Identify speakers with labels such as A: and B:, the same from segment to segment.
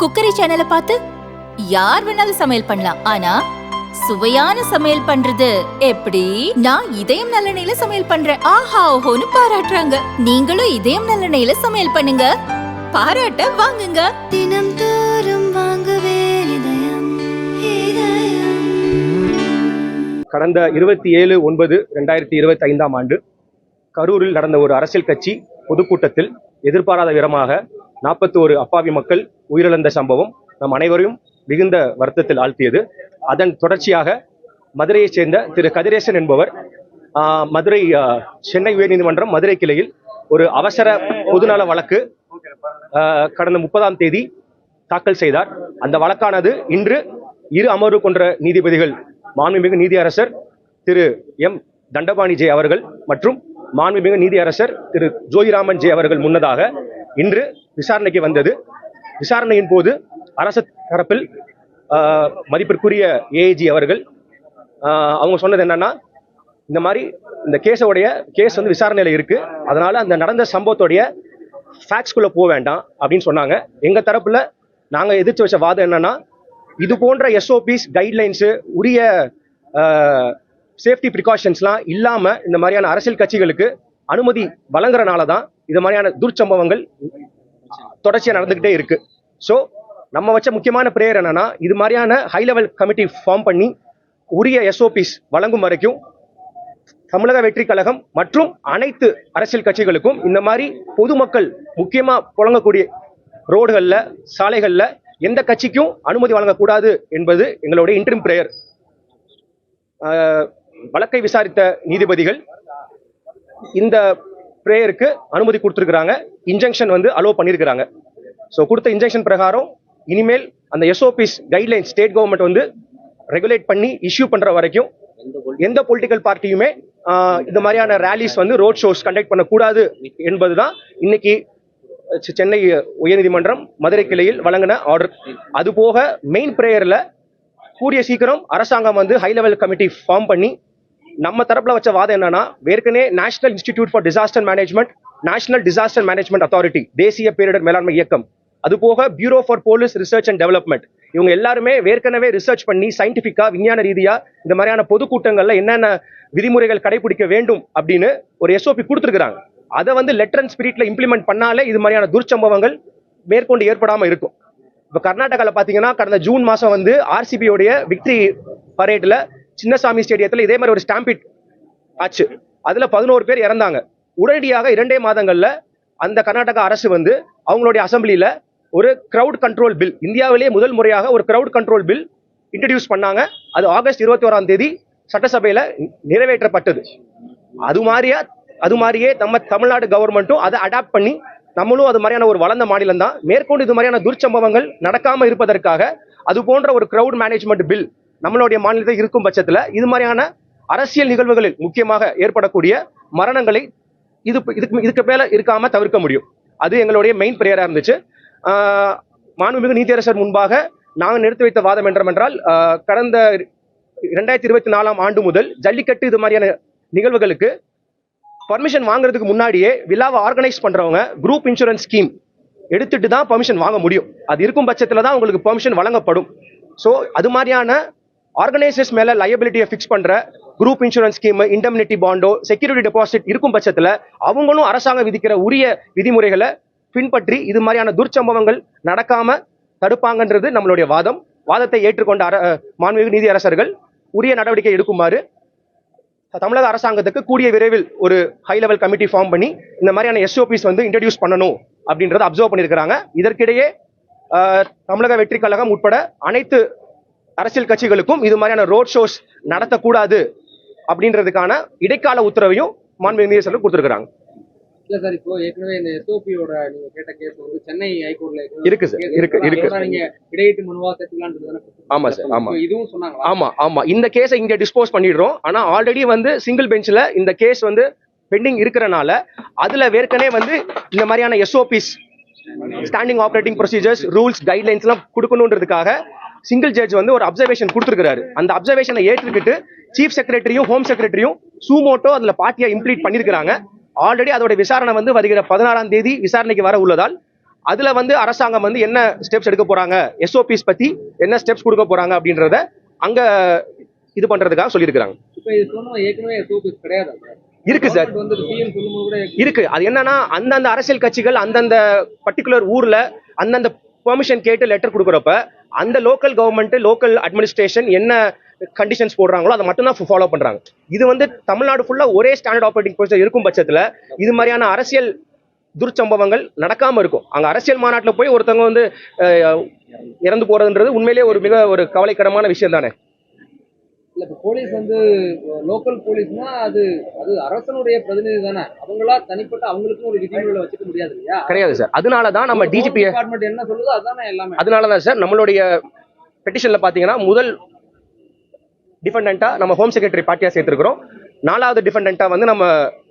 A: Cookery சேனலை பார்த்து யார் வேணாலும் சமையல் பண்ணலாம். ஆனா சுவையான சமையல் பண்றது எப்படி? நான் இதயம் நல்லெண்ணெயில சமையல் பண்றேன். ஆஹா ஓஹோன்னு பாராட்டுறாங்க. நீங்களும் இதயம் நல்லெண்ணெயில சமையல் பண்ணுங்க. பாராட்ட வாங்குங்க.
B: தினம் தோறும் வாங்குவே இதயம் இதயம்.
C: கடந்த இருபத்தி ஏழு ஒன்பது ரெண்டாயிரத்தி இருபத்தி ஐந்தாம் ஆண்டு கரூரில் நடந்த ஒரு அரசியல் கட்சி பொதுக்கூட்டத்தில் எதிர்பாராத விதமாக நாற்பத்தோரு அப்பாவி மக்கள் உயிரிழந்த சம்பவம் நம் அனைவரையும் மிகுந்த வருத்தத்தில் ஆழ்த்தியது. அதன் தொடர்ச்சியாக மதுரையைச் சேர்ந்த திரு கதிரேசன் என்பவர் ஆஹ், மதுரை சென்னை உயர்நீதிமன்றம் மதுரை கிளையில் ஒரு அவசர பொதுநல வழக்கு ஆஹ், கடந்த முப்பதாம் தேதி தாக்கல் செய்தார். அந்த வழக்கானது இன்று இரு அமர்வு கொன்ற நீதிபதிகள் மாண்புமிகு நீதியரசர் திரு எம். தண்டபாணி ஜே அவர்கள் மற்றும் மாண்புமிகு நீதியரசர் திரு ஜோதிராமன் ஜே அவர்கள் முன்னதாக இன்று விசாரணைக்கு வந்தது. விசாரணையின் போது அரசு தரப்பில் மதிப்பிற்குரிய ஏஐஜி அவர்கள் அவங்க சொன்னது என்னன்னா இந்த மாதிரி இந்த கேஸோடைய கேஸ் வந்து விசாரணையில் இருக்கு. அதனால அந்த நடந்த சம்பவத்துடைய ஃபேக்ஸ்குள்ள போக வேண்டாம் அப்படின்னு சொன்னாங்க. எங்க தரப்புல நாங்க எதிர்த்து வச்ச வாதம் என்னன்னா இது போன்ற எஸ்ஓபிஸ் கைட்லைன்ஸு உரிய சேஃப்டி ப்ரிகாஷன்ஸ்லாம் இல்லாமல் இந்த மாதிரியான அரசியல் கட்சிகளுக்கு அனுமதி வழங்குறனால தான் இது மாதிரியான துர்ச்சம்பவங்கள் தொடர்ச்சியாக நடந்துக்கிட்டே இருக்கு. ஸோ நம்ம வச்ச முக்கியமான பிரேயர் என்னன்னா இது மாதிரியான ஹை லெவல் கமிட்டி ஃபார்ம் பண்ணி உரிய எஸ்ஓபிஸ் வழங்கும் வரைக்கும் தமிழக வெற்றி கழகம் மற்றும் அனைத்து அரசியல் கட்சிகளுக்கும் இந்த மாதிரி பொதுமக்கள் முக்கியமா புழங்கக்கூடிய ரோடுகள்ல சாலைகள்ல எந்த கட்சிக்கும் அனுமதி வழங்கக்கூடாது என்பது எங்களுடைய இன்ட்ரிம் பிரேயர் வழக்கை விசாரித்த நீதிபதிகள் இந்த ப்ரேயருக்கு அனுமதி கொடுத்துருக்காங்க இன்ஜெக்ஷன் வந்து அலோவ் பண்ணியிருக்கிறாங்க ஸோ கொடுத்த இன்ஜெக்ஷன் பிரகாரம் இனிமேல் அந்த எஸ்ஓபிஸ் கைட்லைன் ஸ்டேட் கவர்மெண்ட் வந்து ரெகுலேட் பண்ணி இஷ்யூ பண்ற வரைக்கும் எந்த பொலிட்டிக்கல் பார்ட்டியுமே இந்த மாதிரியான ரேலிஸ் வந்து ரோட் ஷோஸ் கண்டக்ட் பண்ணக்கூடாது என்பது தான் இன்னைக்கு சென்னை உயர்நீதிமன்றம் மதுரை கிளையில் வழங்கின ஆர்டர் அது போக மெயின் பிரேயர்ல கூடிய சீக்கிரம் அரசாங்கம் வந்து ஹை லெவல் கமிட்டி ஃபார்ம் பண்ணி நம்ம தரப்புல வச்ச வாதம் என்னன்னா ஏற்கனவே national institute for disaster management national disaster management authority தேசிய பேரிடர் மேலாண்மை இயக்கம் அது போக bureau for police research and development இவங்க எல்லாருமே ஏற்கனவே ரிசர்ச் பண்ணி சயின்டிபிக்கா விஞ்ஞான ரீதியா இந்த மாதிரியான பொதுக்கூட்டங்கள்ல என்னென்ன விதிமுறைகள் கடைபிடிக்க வேண்டும் அப்படின்னு ஒரு எஸ்ஓபி கொடுத்துருக்காங்க அதை வந்து லெட்டர் அண்ட் ஸ்பிரிட்ல இம்ப்ளிமெண்ட் பண்ணாலே இது மாதிரியான துர்ச்சம்பவங்கள் மேற்கொண்டு ஏற்படாமல் இருக்கும். இப்போ கர்நாடகாவில் பார்த்தீங்கன்னா கடந்த ஜூன் மாதம் வந்து ஆர்சிபியோடைய விக்டரி பரேட்ல சின்னசாமி ஸ்டேடியத்தில் இதே மாதிரி ஒரு ஸ்டாம்பிட் ஆச்சு. அதில் பதினோரு பேர் இறந்தாங்க. உடனடியாக இரண்டே மாதங்களில் அந்த கர்நாடகா அரசு வந்து அவங்களுடைய அசெம்பிளியில ஒரு க்ரௌட் கண்ட்ரோல் பில் இந்தியாவிலேயே முதல் முறையாக ஒரு க்ரௌட் கண்ட்ரோல் பில் இன்ட்ரடியூஸ் பண்ணாங்க. அது ஆகஸ்ட் இருபத்தி ஓராம் தேதி சட்டசபையில் நிறைவேற்றப்பட்டது. அது மாதிரியா அது மாதிரியே நம்ம தமிழ்நாடு கவர்மெண்ட்டும் அதை அடாப்ட் பண்ணி நம்மளும் அது மாதிரியான ஒரு வளர்ந்த மாநிலம் தான் மேற்கொண்டு இது மாதிரியான துர்ச்சம்பவங்கள் நடக்காமல் இருப்பதற்காக அது போன்ற ஒரு க்ரௌட் மேனேஜ்மெண்ட் பில் நம்மளுடைய மாநிலத்தில் இருக்கும் பட்சத்தில் இது மாதிரியான அரசியல் நிகழ்வுகளில் முக்கியமாக ஏற்படக்கூடிய மரணங்களை இது இதுக்கு இதுக்கு மேலே இருக்காமல் தவிர்க்க முடியும். அது எங்களுடைய மெயின் பிரேயராக இருந்துச்சு. மாண்புமிகு நீதியரசர் முன்பாக நாங்கள் நிறுத்தி வைத்த வாதம் என்றமென்றால் கடந்த இரண்டாயிரத்தி இருபத்தி நாலாம் ஆண்டு முதல் ஜல்லிக்கட்டு இது மாதிரியான நிகழ்வுகளுக்கு பர்மிஷன் வாங்குறதுக்கு முன்னாடியே விழாவை ஆர்கனைஸ் பண்ணுறவங்க குரூப் இன்சூரன்ஸ் ஸ்கீம் எடுத்துட்டு தான் பர்மிஷன் வாங்க முடியும். அது இருக்கும் பட்சத்தில் தான் உங்களுக்கு பர்மிஷன் வழங்கப்படும். ஸோ அது மாதிரியான ஆர்கனைசர்ஸ் மேல லயபிலிட்டியை ஃபிக்ஸ் பண்ற குரூப் இன்சூரன்ஸ் ஸ்கீம் இண்டம்னிட்டி பாண்டோ செக்யூரிட்டி டெபாசிட் இருக்கும் பட்சத்துல அவங்களும் அரசாங்கம் விதிக்கிற உரிய விதிமுறைகளை பின்பற்றி இது மாதிரியான துர்ச்சம்பவங்கள் நடக்காம தடுப்பாங்கன்றது நம்மளுடைய வாதம். வாதத்தை ஏற்றுக்கொண்ட அர மாண்புமிகு நீதி அரசர்கள் உரிய நடவடிக்கை எடுக்குமாறு தமிழக அரசாங்கத்துக்கு கூடிய விரைவில் ஒரு ஹை லெவல் கமிட்டி ஃபார்ம் பண்ணி இந்த மாதிரியான எஸ்ஓபிஸ் வந்து இன்ட்ரடியூஸ் பண்ணணும் அப்படின்றத அப்சர்வ் பண்ணியிருக்கிறாங்க. இதற்கிடையே தமிழக வெற்றி கழகம் உட்பட அனைத்து அரசியல் கட்சிகளுக்கும் இது மாதிரியான ரோட் ஷோஸ் நடத்தக்கூடாது அப்படின்றதுக்கான இடைக்கால உத்தரவையும் மாண்புமிகு நீதியரசர்கள் கொடுத்துருக்காங்க
D: இல்ல சார் இப்போ ஏற்கனவே இந்த எஸ்ஓபியோட நீங்க கேட்ட கேஸ் வந்து சென்னை ஹைகோர்ட்ல
C: இருக்கு சார், இருக்கு, இருக்கு.
D: அதோட நீங்க இடையீட்டு மனுவா சேர்த்துக்கலான்றது
C: ஆமா சார், ஆமா.
D: இதுவும் சொன்னாங்க
C: ஆமா ஆமா. இந்த கேஸை இங்க டிஸ்போஸ் பண்ணிடுறோம். ஆனா ஆல்ரெடி வந்து சிங்கிள் பெஞ்ச்ல இந்த கேஸ் வந்து பெண்டிங் இருக்கிறனால அதுல ஏற்கனவே வந்து இந்த மாதிரியான SOPs standing operating procedures rules guidelines எல்லாம் கொடுக்கணுன்றதுக்காக சிங்கிள் ஜட்ஜ் வந்து ஒரு அப்சர்வேஷன் கொடுத்துருக்காரு அந்த அப்சர்வேஷனை ஏற்றுக்கிட்டு சீஃப் செக்ரட்டரியும் ஹோம் செக்ரட்டரியும் சூமோட்டோ அதுல பார்ட்டியா இம்ப்ளீட் பண்ணிருக்காங்க ஆல்ரெடி அதோட விசாரணை வந்து வருகிற பதினாறாம் தேதி விசாரணைக்கு வர உள்ளதால் அதுல வந்து அரசாங்கம் வந்து என்ன ஸ்டெப்ஸ் எடுக்க போறாங்க எஸ்ஓபிஸ் பத்தி என்ன ஸ்டெப்ஸ் கொடுக்க போறாங்க அப்படின்றத அங்க இது பண்றதுக்காக சொல்லியிருக்கிறாங்க. இருக்கு சார். இருக்கு. அது என்னன்னா அந்தந்த அரசியல் கட்சிகள் அந்தந்த பர்டிகுலர் ஊர்ல அந்தந்த பெர்மிஷன் கேட்டு லெட்டர் கொடுக்குறப்ப அந்த லோக்கல் கவர்மெண்ட் லோக்கல் அட்மினிஸ்ட்ரேஷன் என்ன கண்டிஷன்ஸ் போடுறாங்களோ அதை மட்டும் தான் ஃபாலோ பண்றாங்க. இது வந்து தமிழ்நாடு ஃபுல்லா ஒரே ஸ்டாண்டர்ட் ஆப்ரேட்டிங் ப்ரொசீஜர் இருக்கும் பட்சத்துல இது மாதிரியான அரசியல் துர்ச்சம்பவங்கள் நடக்காம இருக்கும். அங்க அரசியல் மாநாட்டில் போய் ஒருத்தவங்க வந்து இறந்து போறதுன்றது உண்மையிலேயே ஒரு மிக ஒரு கவலைக்கிடமான விஷயம் தானே
D: இல்ல இப்ப போலீஸ் வந்து லோக்கல் போலீஸ்னா அது அது அரசனுடைய பிரதிநிதி தானே. அவங்களா தனிப்பட்ட அவங்களுக்கும் ஒரு விதிமுறைகளை வச்சுக்க முடியாது இல்லையா?
C: கிடையாது சார். அதனால தான் நம்ம டிஜிபி
D: டிபார்ட்மெண்ட் என்ன சொல்லுதோ அதானே எல்லாமே.
C: அதனால தான் சார் நம்மளுடைய பெட்டிஷன்ல பாத்தீங்கன்னா முதல் டிஃபெண்டா நம்ம ஹோம் செக்ரட்டரி பார்ட்டியா சேர்த்திருக்கிறோம். நாலாவது டிஃபெண்டா வந்து நம்ம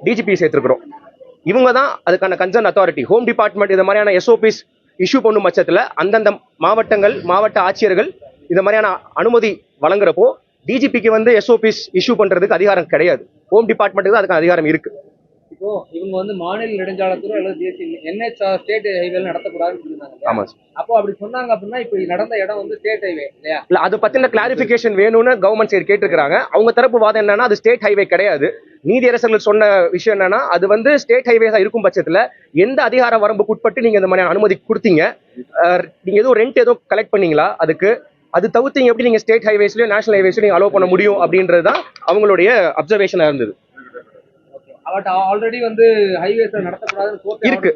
C: டிஜிபி சேர்த்திருக்கிறோம். இவங்க தான் அதுக்கான கன்சர்ன் அத்தாரிட்டி ஹோம் டிபார்ட்மெண்ட் இது மாதிரியான எஸ்ஓபிஸ் இஷ்யூ பண்ணும் பட்சத்துல அந்தந்த மாவட்டங்கள் மாவட்ட ஆட்சியர்கள் இது மாதிரியான அனுமதி வழங்குறப்போ டிஜிபிக்கு வந்து எஸ்ஓபிஸ் இஷ்யூ பண்றதுக்கு அதிகாரம் கிடையாது. ஹோம் டிபார்ட்மெண்ட்டுக்கு தான் அதுக்கான அதிகாரம் இருக்கு.
D: இப்போ இவங்க வந்து மாநில நெடுஞ்சாலைத்துறை அல்லது தேசிய என்ஹெச் ஸ்டேட் ஹைவேல நடத்தக்கூடாதுன்னு இல்லையா?
C: ஆமா சார்
D: அப்போ அப்படி சொன்னாங்க அப்படின்னா இப்போ நடந்த இடம் வந்து ஸ்டேட் ஹைவே இல்லையா?
C: இல்ல அது பத்தின கிளாரிபிகேஷன் வேணும்னு கவர்மெண்ட் சைடு கேட்டிருக்காங்க அவங்க தரப்பு வாதம் என்னன்னா அது ஸ்டேட் ஹைவே கிடையாது. நீதியரசர்கள் சொன்ன விஷயம் என்னன்னா அது வந்து ஸ்டேட் ஹைவே தான் இருக்கும் பட்சத்துல எந்த அதிகார வரம்புக்கு உட்பட்டு நீங்க இந்த மாதிரியான அனுமதி கொடுத்தீங்க. நீங்க எதுவும் ரெண்ட் எதுவும் கலெக்ட் பண்ணீங்களா அதுக்கு? அது தவிர்த்தீங்க எப்படி நீங்க ஸ்டேட் ஹைவேஸ்லயும் நேஷனல் ஹைவேஸ்லயும் நீங்க அலோவ் பண்ண முடியும் அப்படின்றது தான் அவங்களுடைய அப்சர்வேஷனா இருந்தது.
D: பட் ஆல்ரெடி வந்து ஹைவேஸ்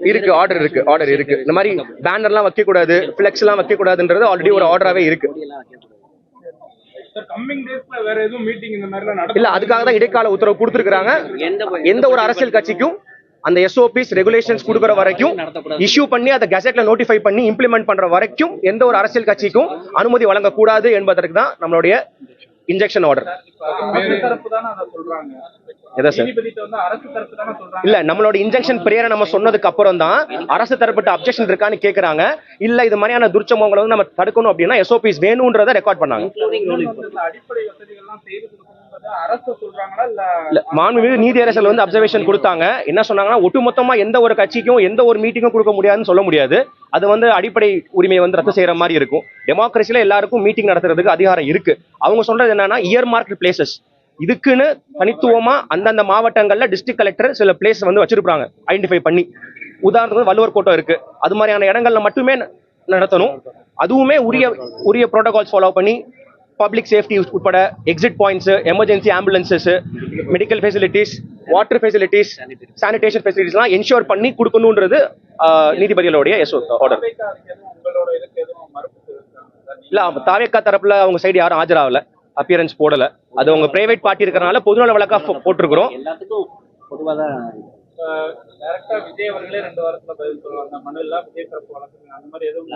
C: இருக்கு ஆர்டர் இருக்கு ஆர்டர் இருக்கு இந்த மாதிரி பேனர்லாம் வைக்க கூடாது ஃபிளெக்ஸ் எல்லாம் வைக்க கூடாதுன்றது ஆல்ரெடி ஒரு ஆர்டராவே இருக்கு
E: சார் கம்மிங் டேஸ்ல வேற எதுவும் மீட்டிங் இந்த மாதிரிலாம் நடக்கும்
C: இல்ல அதுக்காக தான் இடைக்கால உத்தரவு கொடுத்துருக்காங்க எந்த ஒரு அரசியல் கட்சிக்கும் அந்த எஸ்ஓபிஸ் ரெகுலேஷன்ஸ் கொடுக்குற வரைக்கும் இஷ்யூ பண்ணி அதை கெசெட்ல நோட்டிஃபை பண்ணி இம்ப்ளிமெண்ட் பண்ற வரைக்கும் எந்த ஒரு அரசியல் கட்சிக்கும் அனுமதி வழங்கக்கூடாது என்பதற்கு தான் நம்மளுடைய இன்ஜெக்ஷன் ஆர்டர்
E: அரசு தரப்பு தானே அதை சொல்றாங்க.
C: எதை சார்?
E: நீதிபதிட்ட வந்து அரசு தரப்பு தானே சொல்றாங்க.
C: இல்ல நம்மளோட இன்ஜெக்ஷன் பிரேயரை நம்ம சொன்னதுக்கு அப்புறம் தான் அரசு தரப்பட்ட அப்ஜெக்ஷன் இருக்கான்னு கேக்குறாங்க. இல்ல இது மாதிரியான துர்ச்சமங்களை வந்து நம்ம தடுக்கணும் அப்படின்னா எஸ்ஓபிஸ் வேணும்ன்றத ரெக்கார்ட் பண்ணாங்க.
E: வந்து இந்த அடிப்படை
C: வந்து அப்சர்வேஷன் கொடுத்தாங்க. என்ன சொன்னாங்கன்னா ஒட்டுமொத்தமா எந்த ஒரு கட்சிக்கும் எந்த ஒரு மீட்டிங்கும் கொடுக்க முடியாதுன்னு சொல்ல முடியாது. அது வந்து அடிப்படை உரிமையை வந்து ரத்து செய்யற மாதிரி இருக்கும். டெமோக்ரஸில எல்லாருக்கும் மீட்டிங் நடத்துறதுக்கு அதிகாரம் இருக்கு. அவங்க சொல்றது என்னன்னா இயர் மார்க் பிளேசஸ் இதுக்குன்னு தனித்துவமா அந்தந்த மாவட்டங்கள்ல டிஸ்ட்ரிக்ட் கலெக்டர் சில பிளேஸ் வந்து வச்சிருப்பாங்க. ஐடென்டிஃபை பண்ணி. உதாரணத்துக்கு வள்ளுவர் கோட்டம் இருக்கு. அது மாதிரியான இடங்கள்ல மட்டுமே நடத்தணும். அதுவுமே உரிய உரிய ப்ரோட்டோகால்ஸ் ஃபாலோ பண்ணி பப்ளிக் சேஃப்டி உட்பட exit points emergency ambulances medical facilities water facilities sanitation ஃபெசிலிட்டிஸ்லாம் என்ஷோர் பண்ணி கொடுக்கணுன்றது நீதிபதிகளுடைய எஸ் ஆர்டர்
E: இல்லை
C: இல்ல தாவேக்கா தரப்புல அவங்க சைடு யாரும் ஆஜராகல அப்பியரன்ஸ் போடல. அது அவங்க பிரைவேட் பார்ட்டி இருக்கிறனால பொதுநல வழக்கா போட்டிருக்கிறோம்.
F: எல்லாத்துக்கும் பொதுவாக தான்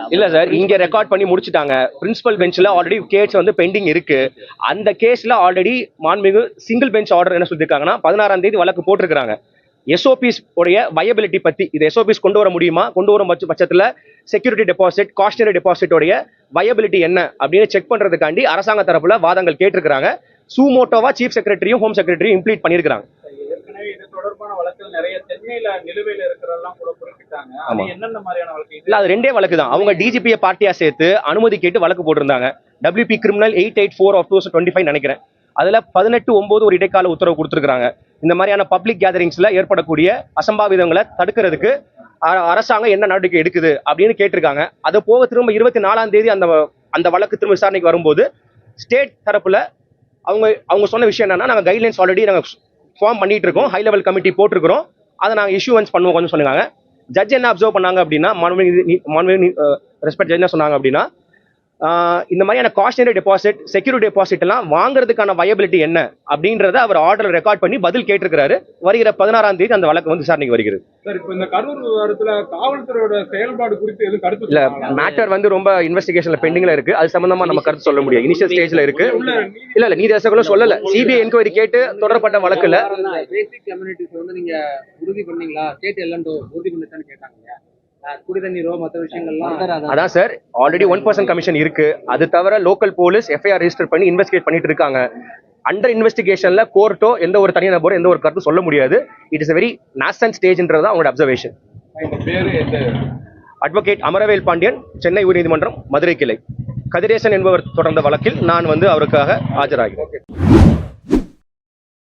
C: இல்ல. சார் இங்க ரெக்கார்ட் பண்ணி முடிச்சிட்டாங்க. பிரின்சிபல் பெஞ்ச்ல ஆல்ரெடி கேஸ் வந்து பெண்டிங் இருக்கு. அந்த கேஸ்ல ஆல்ரெடி மாண்புமிகு சிங்கிள் பெஞ்ச் ஆர்டர் என்ன சொல்லியிருக்காங்கன்னா பதினாறாம் தேதி வழக்கு போட்டிருக்காங்க எஸ்ஓபிஸ் உடைய வயபிலிட்டி பத்தி இது எஸ்ஓபிஸ் கொண்டு வர முடியுமா? கொண்டு வரும் பட்ச- பட்சத்துல செக்யூரிட்டி டெபாசிட் காஸ்டனரி டெபாசிட் உடைய வயபிலிட்டி என்ன அப்படின்னு செக் பண்றதுக்காண்டி அரசாங்க தரப்புல வாதங்கள் கேட்டிருக்காங்க சூமோட்டோவா சீஃப் செக்ரட்டரியும் ஹோம் செக்ரட்டரியும் இம்ப்ளீட் பண்ணியிருக்காங்க
E: ஏற்கனவே இது தொடர்பான வழக்குகள் நிறைய சென்னையில நிலுவையில இருக்கிறதெல்லாம் கூட குறிப்பிட்டாங்க. என்னென்ன மாதிரியான வழக்கு?
C: இல்ல அது ரெண்டே வழக்கு தான். அவங்க டிஜிபியை பார்ட்டியா சேர்த்து அனுமதி கேட்டு வழக்கு போட்டிருந்தாங்க. WP criminal eight eight four of two twenty five நினைக்கிறேன். அதுல பதினெட்டு ஒன்பது ஒரு இடைக்கால உத்தரவு கொடுத்துருக்காங்க இந்த மாதிரியான பப்ளிக் கேதரிங்ஸ்ல ஏற்படக்கூடிய அசம்பாவிதங்களை தடுக்கிறதுக்கு அரசாங்கம் என்ன நடவடிக்கை எடுக்குது அப்படின்னு கேட்டிருக்காங்க. அது போக திரும்ப இருபத்தி நாலாம் தேதி அந்த அந்த வழக்கு திரும்ப விசாரணைக்கு வரும்போது ஸ்டேட் தரப்புல அவங்க அவங்க சொன்ன விஷயம் என்னன்னா நாங்க கைட்லைன்ஸ் ஆல்ரெடி நாங்க ஃபார்ம் பண்ணிட்டு இருக்கோம் ஹை லெவல் கமிட்டி போட்டிருக்கிறோம். அதை நாங்கள் இஷ்யூவன்ஸ் பண்ணுவோம் கொஞ்சம் சொன்னாங்க. ஜட்ஜ் என்ன அப்சர்வ் பண்ணாங்க அப்படின்னா மாண்புமிகு ரெஸ்பெக்ட் ஜட்ஜ் என்ன சொன்னாங்க அப்படின்னா இந்த மாதிரியான காஸ்டனரி டெபாசிட் செக்யூரிட்டி டெபாசிட் எல்லாம் வாங்குறதுக்கான வயபிலிட்டி என்ன அப்படின்றத அவர் ஆர்டர் ரெக்கார்ட் பண்ணி பதில் கேட்டிருக்கிறாரு. வருகிற பதினாறாம் தேதி அந்த வழக்கு வந்து விசாரணைக்கு வருகிறது.
E: சார் இப்போ இந்த கரூர் விவகாரத்துல காவல்துறையோட செயல்பாடு குறித்து எதுவும் கருத்து
C: இல்ல? மேட்டர் வந்து ரொம்ப இன்வெஸ்டிகேஷன்ல பெண்டிங்ல இருக்கு. அது சம்பந்தமா நம்ம கருத்து சொல்ல முடியாது. இனிஷியல் ஸ்டேஜ்ல இருக்கு.
E: நீதி
C: இல்ல இல்ல நீதியரசர்களும் சொல்லல. சிபிஐ என்கொயரி கேட்டு தொடரப்பட்ட வழக்குல
D: பேசிக் கம்யூனிட்டிஸ் வந்து நீங்க உறுதி பண்ணீங்களா? ஸ்டேட் எல்லாம் உறுதி பண்ணிட்டான்னு கேட்டாங்க
C: அதான் sir already one percent commission இருக்கு. அது தவிர லோக்கல் போலீஸ் எஃப்ஐஆர் ரெஜிஸ்டர் பண்ணி இன்வெஸ்டிகேட் பண்ணிட்டு இருக்காங்க. அண்டர் இன்வெஸ்டிகேஷன்ல கோர்ட்டோ எந்த ஒரு தனி நபரோ எந்த ஒரு கருத்தும் சொல்ல முடியாது. இட் இஸ் வெரி நாசன் ஸ்டேஜ்ன்றது அவங்களோட அப்சர்வேஷன் அட்வொகேட் அமரவேல் பாண்டியன் சென்னை உயர்நீதிமன்றம் மதுரை கிளை. கதிரேசன் என்பவர் தொடர்ந்த வழக்கில் நான் வந்து அவருக்காக ஆஜராகிறேன்.